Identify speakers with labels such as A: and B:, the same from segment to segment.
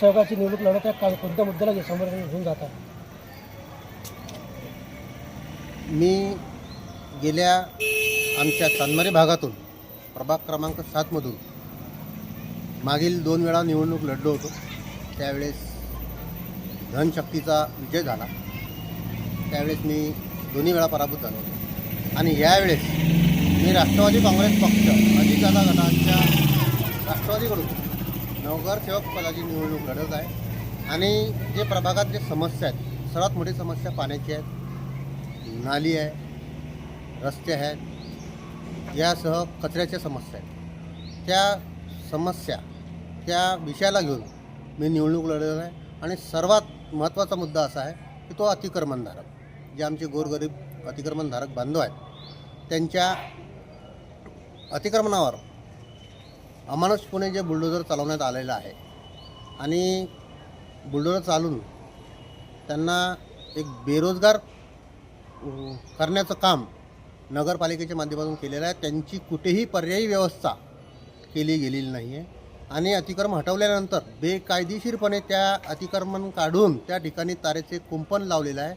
A: सहकाराची निवडणूक लढत आहे का कोणत्या मुद्द्याला समोर घेऊन जातात?
B: मी गेल्या आमच्या चांदमारे भागातून प्रभाग क्रमांक सातमधून मागील दोन वेळा निवडणूक लढलो होतो. त्यावेळेस धनशक्तीचा विजय झाला. त्यावेळेस मी दोन्ही वेळा पराभूत झालो आणि यावेळेस मी राष्ट्रवादी काँग्रेस पक्ष अजितदादा गटांच्या राष्ट्रवादीकडून नवगरसेवक पदाची निवडणूक लढत आहे. आणि जे प्रभागात जे समस्या आहेत सर्वात मोठी समस्या पाण्याची आहे नाली आहे रस्ते आहेत यासह कचऱ्याच्या समस्या आहेत. त्या समस्या त्या विषयाला घेऊन मी निवडणूक लढत आहे. आणि सर्वात महत्त्वाचा मुद्दा असा आहे की तो अतिक्रमणधारक जे आमचे गोरगरीब अतिक्रमणधारक बांधव आहेत त्यांच्या अतिक्रमणावर अमानुषपणे जे बुलडोजर चालवण्यात आलेलं आहे. आणि बुलडोजर चालून त्यांना एक बेरोजगार करण्याचं काम नगरपालिकेच्या माध्यमातून केलेलं आहे. त्यांची कुठेही पर्यायी व्यवस्था केली गेलेली नाही आहे आणि अतिक्रम हटवल्यानंतर बेकायदेशीरपणे त्या अतिक्रमण काढून त्या ठिकाणी तारेचे कुंपण लावलेलं आहे.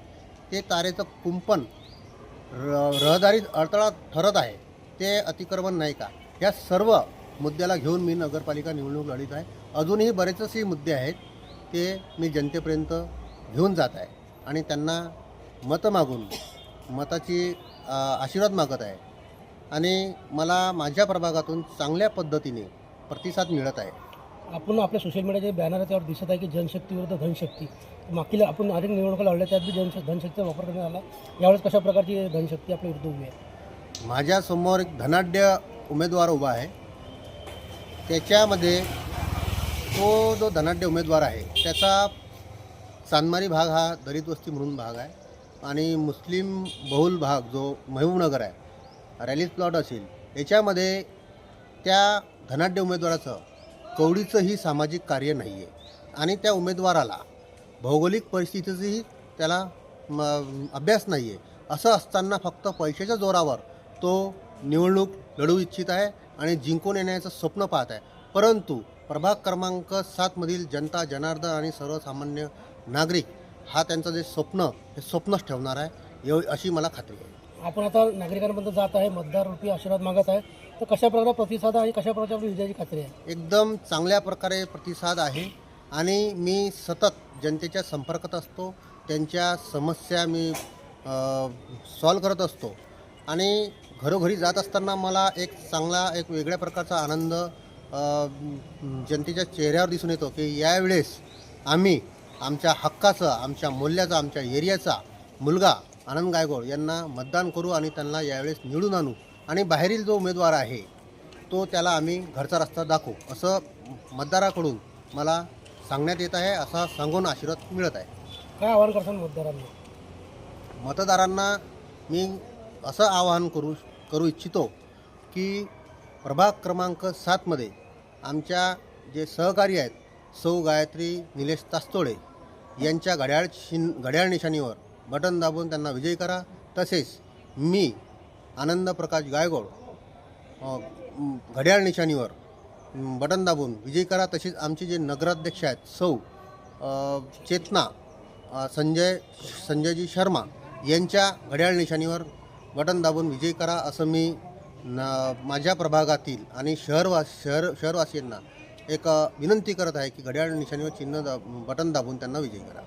B: ते तारेचं कुंपण र रहदारीत अडथळा ठरत आहे. ते अतिक्रमण नाही का? या सर्व मुद्द्याला घेऊन मी नगरपालिका निवडणूक लढीत आहे. अजूनही बरेचसे मुद्दे आहेत ते मी जनतेपर्यंत घेऊन जात आहे आणि त्यांना मतं मागून मताची आशीर्वाद मागत आहे. आणि मला माझ्या प्रभागातून चांगल्या पद्धतीने प्रतिसाद मिळत आहे.
A: आपण आपल्या सोशल मीडियाचे बॅनर त्यावर दिसत आहे की जनशक्ती विरुद्ध धनशक्ती. मागील आपण अनेक निवडणुका लढल्या त्यात बी जनश धनशक्तीचा वापर करण्यात आला यावेळेस कशा प्रकारची धनशक्ती आपल्या विरुद्ध उभी आहे?
B: माझ्यासमोर एक धनाढ्य उमेदवार उभा आहे. त्याच्यामध्ये तो जो धनाढ्य उमेदवार आहे त्याचा चांदमारी भाग हा दलित वस्ती म्हणून भाग आहे आणि मुस्लिम बहुल भाग जो महबूबनगर आहे रॅलीज प्लॉट असेल याच्यामध्ये त्या धनाढ्य उमेदवाराचं कवडीचंही सामाजिक कार्य नाही आहे आणि त्या उमेदवाराला भौगोलिक परिस्थितीचंही त्याला म, अभ्यास नाही आहे असं असताना फक्त पैशाच्या जोरावर तो निवडणूक लढवू इच्छित आहे आणि जिंकून येण्याचं स्वप्न पाहत आहे. परंतु प्रभाग क्रमांक सातमधील जनता जनार्दन आणि सर्वसामान्य नागरिक हा त्यांचं जे स्वप्न हे स्वप्नच ठेवणार आहे एव अशी मला खात्री आहे.
A: आपण आता नागरिकांपर्यंत जात आहे मतदार रूपी आशीर्वाद मागत आहे. तर कशा प्रकारे प्रतिसाद आहे आणि कशा प्रकारची आपली विजयाची खात्री आहे?
B: एकदम चांगल्या प्रकारे प्रतिसाद आहे आणि मी सतत जनतेच्या संपर्कात असतो त्यांच्या समस्या मी सॉल्व करत असतो. आणि घरोघरी जात असताना मला एक चांगला एक वेगळ्या प्रकारचा आनंद जनतेच्या चेहऱ्यावर दिसून येतो की यावेळेस आम्ही आमच्या हक्काचं आमच्या मूल्याचा आमच्या एरियाचा मुलगा आनंद गायगोड यांना मतदान करू आणि त्यांना यावेळेस निवडून आणू आणि बाहेरील जो उमेदवार आहे तो त्याला आम्ही घरचा रस्ता दाखवू असं मतदाराकडून मला सांगण्यात येत आहे असा सांगून आशीर्वाद मिळत आहे.
A: काय आवाहन करतात मतदारांना?
B: मतदारांना मी असं आवाहन करू करू इच्छितो की प्रभाग क्रमांक सातमध्ये आमच्या जे सहकारी आहेत सौ गायत्री निलेश तास्तोळे यांच्या घड्याळ शिन घड्याळ निशाणीवर बटन दाबून त्यांना विजयी करा. तसेच मी आनंद प्रकाश गायगोड घड्याळ निशाणीवर बटन दाबून विजयी करा. तसेच आमचे जे नगराध्यक्ष आहेत सौ चेतना संजय संजयजी शर्मा यांच्या घड्याळ निशाणीवर बटन दाबून विजय करा असं मी न माझ्या प्रभागातील आणि शहरवा शहर शहरवासियांना एक विनंती करत आहे की घड्याळ निशाणीवर चिन्ह दा बटन दाबून त्यांना विजय करा.